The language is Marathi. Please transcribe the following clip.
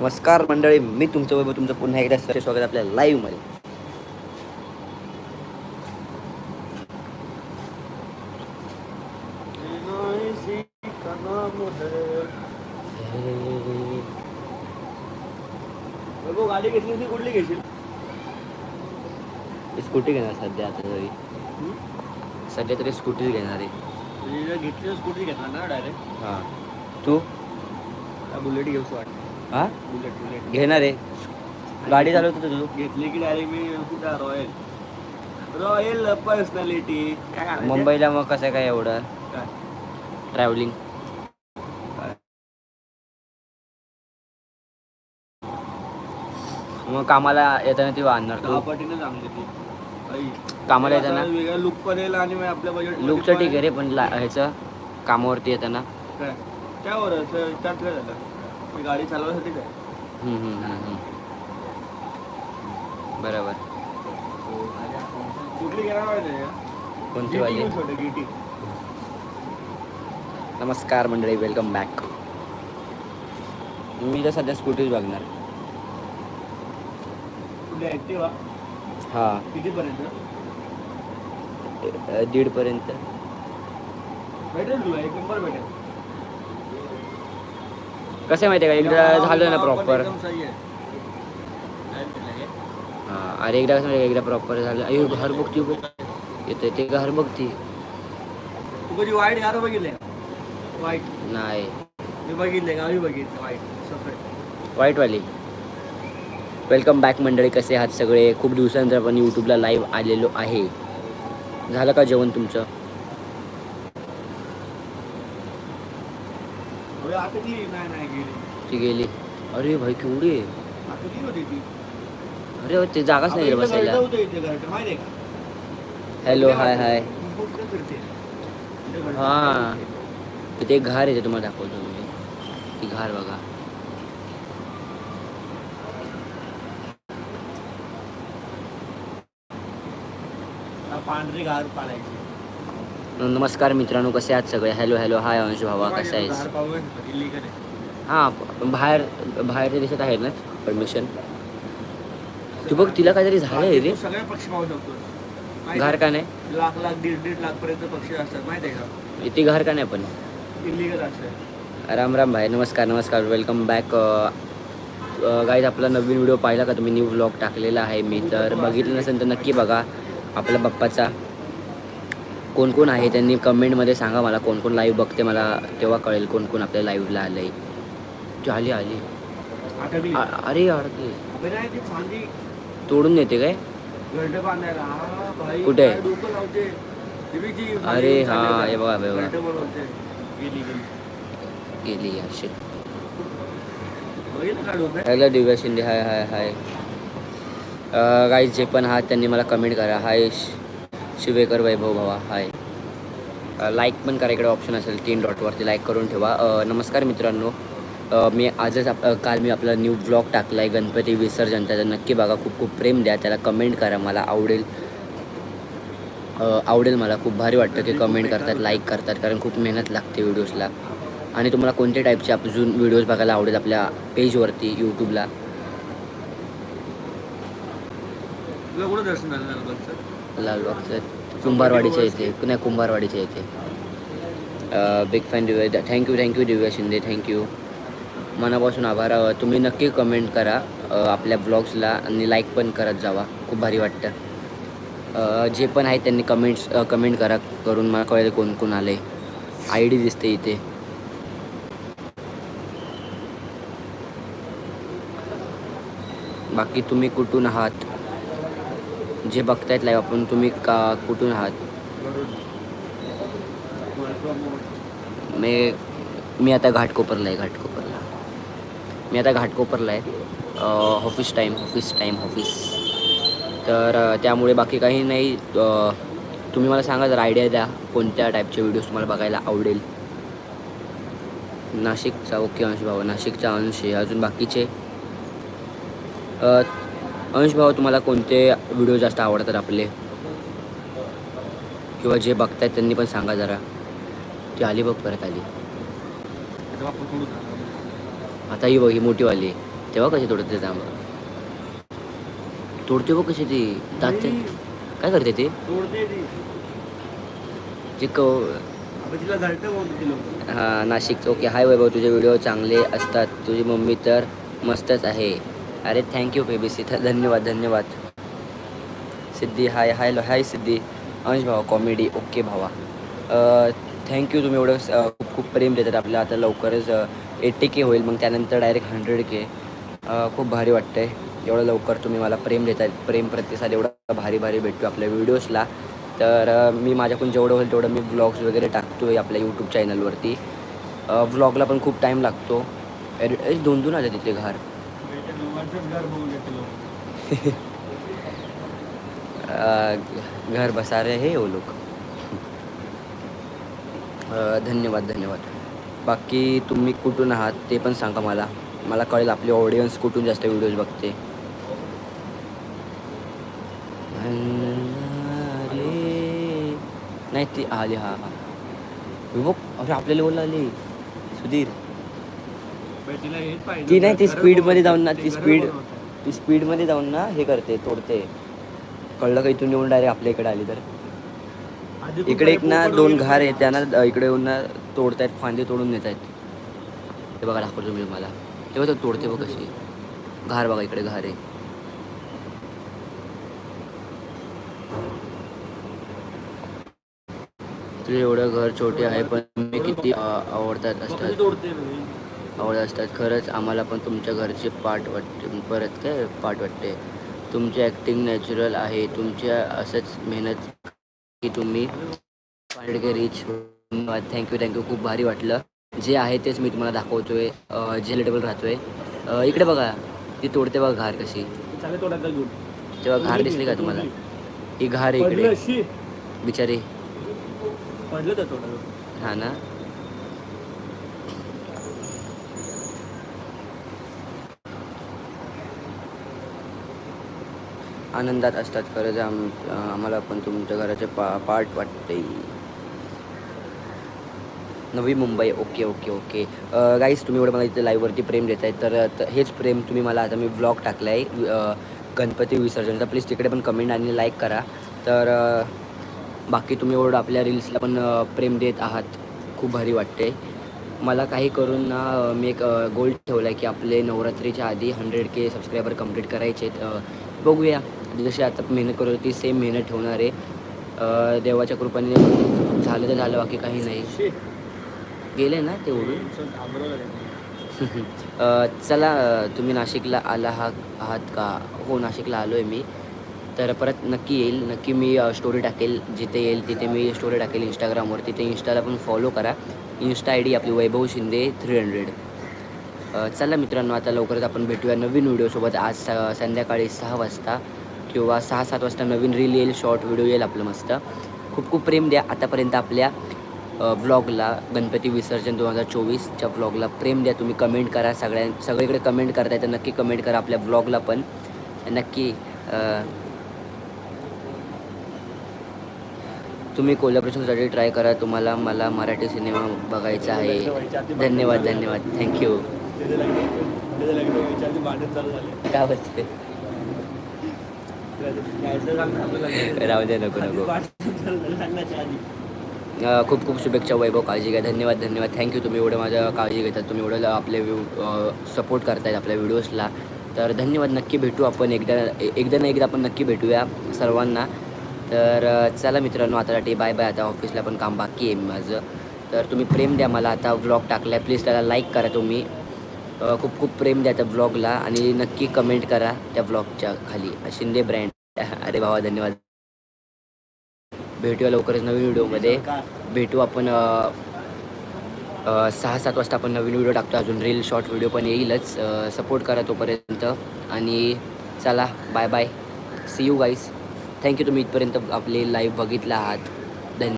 नमस्कार मंडळी मी तुमचं वैभव तुमचं पुन्हा एकदा स्वागत आपल्या लाईव्हमध्ये. गाडी घेतली ती कुठली घेशील? स्कूटी घेणार सध्या आता तरी. सध्या तरी स्कूटी घेणार आहे. घेतली स्कूटी घेतला ना डायरेक्ट हां. तू? बुलेट घेऊस वाटत हां? Bullet bullet. घेणार आहे. गाडी चालवतो तू. घेतली की डायरेक्ट मी कुठं? Royal royal personality? मुंबईला मग कसं काय एवढं? ट्रॅव्हलिंग मग कामाला येताना ती आणणार चांगली ती. कामाला येताना? वेगळा लुक पण येईल आणि आपल्या बजेट लुकचं ठीक आहे रे पण ह्याचं कामावरती येताना. काय? त्यावर काय झालं? मी गाडी चालवायसाठी काय? हम्म, हम्म, हम्म, हम्म. बरोबर. कुठली माहिती का? कोणती GT. नमस्कार मंडळी वेलकम बॅक मी तर सध्या स्कूटीच बघणार. कुठली हां. कितीपर्यंत? दीडपर्यंत. भेटेल तुला एक नंबर भेटेल. कसं माहिती आहे का? एकदा झालं ना प्रॉपर हे? हां अरे एकदा कसं माहिती एकदा प्रॉपर झालं. अयो घर बघती बघ. येतं ते घर बघती. तू कधी वाईट गाणं बघितले वाईट. नाही. मी बघितले गावी बघितले वाईट. सफेद वाईटवाली. वेलकम बॅक मंडळी कसे आहात सगळे? खूप दिवसानंतर आपण यूट्यूबला लाईव्ह आलेलो आहे. झालं का जेवण तुमचं? ती नाही नाही गेली. ती गेली. अरे भाई केवढी? आहे आता ती होती ती. अरे ते जागाच नाही इथं बसायला. घरटं होतं इथे घरटं, माहिती आहे का? हॅलो हाय हाय कुठं फिरते? इथे हां. एक घार आहे ते तुम्हाला दाखवतो मी. ती घार बघा. हा, पांढरी घार पाडायची. नमस्कार मित्रांनो कसे आहात सगळे? हॅलो हॅलो हाय अंश भावा. कसा आहेस? हां बाहेर बाहेरच्या देशात आहे ना? परमिशन तू बघ तिला काहीतरी रे. पक्षी पाहू शकतो घार का नाही? लाख लाख दीड दीड लाख पर्यंत पक्षी असतात. माहिती आहे का? ती घार का नाही पण? इलिगल राम राम भाई. नमस्कार नमस्कार. वेलकम बॅक गाईज आपला नवीन व्हिडिओ पाहिला का? तुम्ही न्यू व्लॉग टाकलेला आहे. मी तर बघितलं नसेल तर नक्की बघा. आपल्या बाप्पाचा. कोण कोण आहे त्यांनी कमेंटमध्ये सांगा मला कोण कोण लाईव्ह बघते मला तेव्हा कळेल कोण कोण आपल्या लाईव्हला आलं आहे आली. आली अरे अडकली तोडून देते काय? कुठे? अरे हा हे बघा बघा. गेली अशी hello Divya Shinde hi hi hi. Guys जे पण आहात त्यांनी मला कमेंट करा. हाय शिवेकर वैभव भावा हाय. लाईक पण करा इकडे ऑप्शन असेल तीन डॉटवरती लाईक करून ठेवा. नमस्कार मित्रांनो. मी आजच आप काल मी आपला न्यू ब्लॉग टाकला आहे गणपती विसर्जन. त्याचं नक्की बघा खूप खूप प्रेम द्या. त्याला कमेंट करा मला आवडेल. आवडेल मला. खूप भारी वाटतं की कमेंट करतात लाईक करतात कारण खूप मेहनत लागते व्हिडिओजला आणि तुम्हाला कोणत्या टाईपचे अजून व्हिडिओज बघायला आवडेल आपल्या पेजवरती यूट्यूबला लाल बॉक्स कुंभारवाडीच्या इथे नाही कुंभारवाडीच्या इथे big fan Divya thank you thank you Divya Shinde thank you मनापासून आभार. तुम्ही नक्की कमेंट करा. आपल्या ब्लॉग्सला आणि लाईक पण करत जावा. खूप भारी वाटतं. जे पण आहे त्यांनी कमेंट्स कमेंट करा. करून मला कळेल कोण कोण आले आय डी दिसते इथे. बाकी तुम्ही कुठून आहात? जे बघतायत लाईव्ह आपण तुम्ही का कुठून आहात? मी मी आता घाटकोपरला आहे घाटकोपरला. मी आता घाटकोपरला आहे. Office time office time office तर त्यामुळे बाकी काही नाही. तुम्ही मला सांगा जर आयडिया द्या. कोणत्या टाईपचे व्हिडिओज तुम्हाला बघायला आवडेल? नाशिकचा ओके अंश भाऊ नाशिकचा अंश. आहे अजून बाकीचे? अंश भाऊ तुम्हाला कोणते व्हिडिओ जास्त आवडतात आपले? किंवा जे बघतायत त्यांनी पण सांगा जरा. ती आली बघ परत आली. आता ही बघ ही मोठीवाली तेव्हा कशी तोडते ते तोडते बघ कशी ती. दात काय करते ते? ती जे क आपण हा ओके हाय वैभव तुझे व्हिडिओ चांगले असतात. तुझी मम्मी तर मस्तच आहे. अरे थँक्यू बेबी सीता धन्यवाद धन्यवाद. सिद्धी हाय हाय हाय सिद्धी. अंश भावा कॉमेडी ओके भावा. थँक्यू तुम्ही एवढं खूप खूप प्रेम देतात आपल्याला. आता लवकरच एट्टी के होईल मग त्यानंतर डायरेक्ट हंड्रेड के खूप भारी वाटतंय. एवढं लवकर तुम्ही मला प्रेम देतात प्रेम प्रतिसाद एवढा भारी भारी भेटतो आपल्या व्हिडिओजला तर मी माझ्याकडून जेवढं होईल तेवढं मी ब्लॉग्स वगैरे टाकतो आहे आपल्या यूट्यूब चॅनलवरती व्लॉगला पण खूप टाईम लागतो. अरे दोन दोन आले तिथे घर. घर बसा रहे हे हो वो लोग धन्यवाद धन्यवाद. बाकी तुम्ही कुठून आहात ते पण सांगा मला. मला कळेल आपली ऑडियन्स कुठून जास्त व्हिडिओज बघते. अरे, नाही ती आली हा हा. विभो अरे आपल्या लेवलला आली. सुधीर पण तिला हेच पाहिजे ती नाही ती स्पीडमध्ये. जाऊन ना ते स्पीड. ती स्पीडमध्ये जाऊन ना हे करते तोडते. कळलं का इथून येऊन डायरेक्ट आपल्या इकडे आली तर? इकडे एक ना दोन घार आहे त्यांना इकडे येऊन ना तोडतायत फांदे तोडून नेत आहेत ते बघा दाखवतो मी मला तेव्हा तो तोडते बघ कशी. घार बघा इकडे घार आहे. तुझे एवढं घर छोटे आहे पण मी किती आवडतात असतात. आवडत असतात. खरंच आम्हाला पण तुमच्या घरचे पाठ वाटते. परत काय पाठ वाटते? तुमची ॲक्टिंग नॅचरल आहे. तुमच्या असंच मेहनत की तुम्ही पांडगे रिच थँक्यू थँक्यू खूप भारी वाटलं. जे आहे तेच मी तुम्हाला दाखवतोय. अं, जे रिलेटेबल राहतोय. अं, इकडे बघा. ती तोडते बघा घार कशी. तेव्हा घार दिसली का तुम्हाला? ही घार आहे इकडे बिचारी. हा ना? आनंदात असतात खरंच आम आम्हाला पण तुमच्या घराचे पा पार्ट वाटते Navi Mumbai okay okay okay guys तुम्ही एवढं मला इथे लाईव्हवरती प्रेम देत आहे तर हेच प्रेम तुम्ही मला आता मी ब्लॉग टाकला आहे गणपती विसर्जनचा. प्लीज तिकडे पण कमेंट आणि लाईक करा. तर बाकी तुम्ही एवढं आपल्या रील्सला पण प्रेम देत आहात. खूप भारी वाटते मला काही करून ना मी एक गोल ठेवला आहे की आपले नवरात्रीच्या आधी हंड्रेड के सबस्क्रायबर कंप्लीट करायचे आहेत. बघूया. जशी आता मेहनत करत होती सेम मेहनत ठेवणार आहे. देवाच्या कृपाने झालं तर झालं बाकी काही नाही. गेले ना ते चला तुम्ही नाशिकला आला हा आहात का? हो नाशिकला आलो आहे मी. तर परत नक्की येईल. नक्की मी स्टोरी टाकेल. जिथे येईल तिथे मी स्टोरी टाकेल इंस्टाग्रामवर तिथे इंस्टाला पण फॉलो करा. इन्स्टा आय डी आपली वैभव शिंदे थ्री हंड्रेड चला मित्रांनो आता लवकरच आपण भेटूया नवीन व्हिडिओसोबत आज स- संध्याकाळी सहा वाजता. किंवा सहा सात वाजता नवीन रील येईल शॉर्ट व्हिडिओ येईल आपलं मस्त. खूप खूप प्रेम द्या. आतापर्यंत आपल्या ब्लॉगला गणपती विसर्जन दोन हजार चोवीसच्या ब्लॉगला प्रेम द्या. तुम्ही कमेंट करा. सगळ्यां सगळीकडे कमेंट करताय तर नक्की कमेंट करा आपल्या ब्लॉगला पण. नक्की तुम्ही कोल्हापूरसाठी ट्राय करा. तुम्हाला मला मराठी सिनेमा बघायचा आहे. धन्यवाद धन्यवाद. थँक्यू त्याचं लग्न राहू दे नको नको. खूप खूप शुभेच्छा वैभव काळजी घ्या. धन्यवाद धन्यवाद. थँक्यू तुम्ही एवढं माझ्या काळजी घेतात. तुम्ही एवढं आपले सपोर्ट करतायत आपल्या व्हिडिओजला तर धन्यवाद. नक्की भेटू आपण एकदा एकदा ना एकदा आपण नक्की भेटूया सर्वांना. तर चला मित्रांनो आतासाठी बाय बाय आता ऑफिसला पण काम बाकी आहे माझं. तर तुम्ही प्रेम द्या मला. आता व्लॉग टाकला आहे प्लीज त्याला लाईक करा तुम्ही. खूप खूप प्रेम द्या त्या ब्लॉगला आणि नक्की कमेंट करा त्या ब्लॉगच्या खाली. शिंदे ब्रँड अरे भावा धन्यवाद. भेटूया लवकरच नवीन व्हिडिओमध्ये. भेटू आपण सहा सात वाजता आपण नवीन व्हिडिओ टाकतो. अजून रील शॉर्ट व्हिडिओ पण येईलच. सपोर्ट करा तोपर्यंत. आणि चला bye bye see you guys thank you तुम्ही इथपर्यंत आपले लाईव्ह बघितला आहात.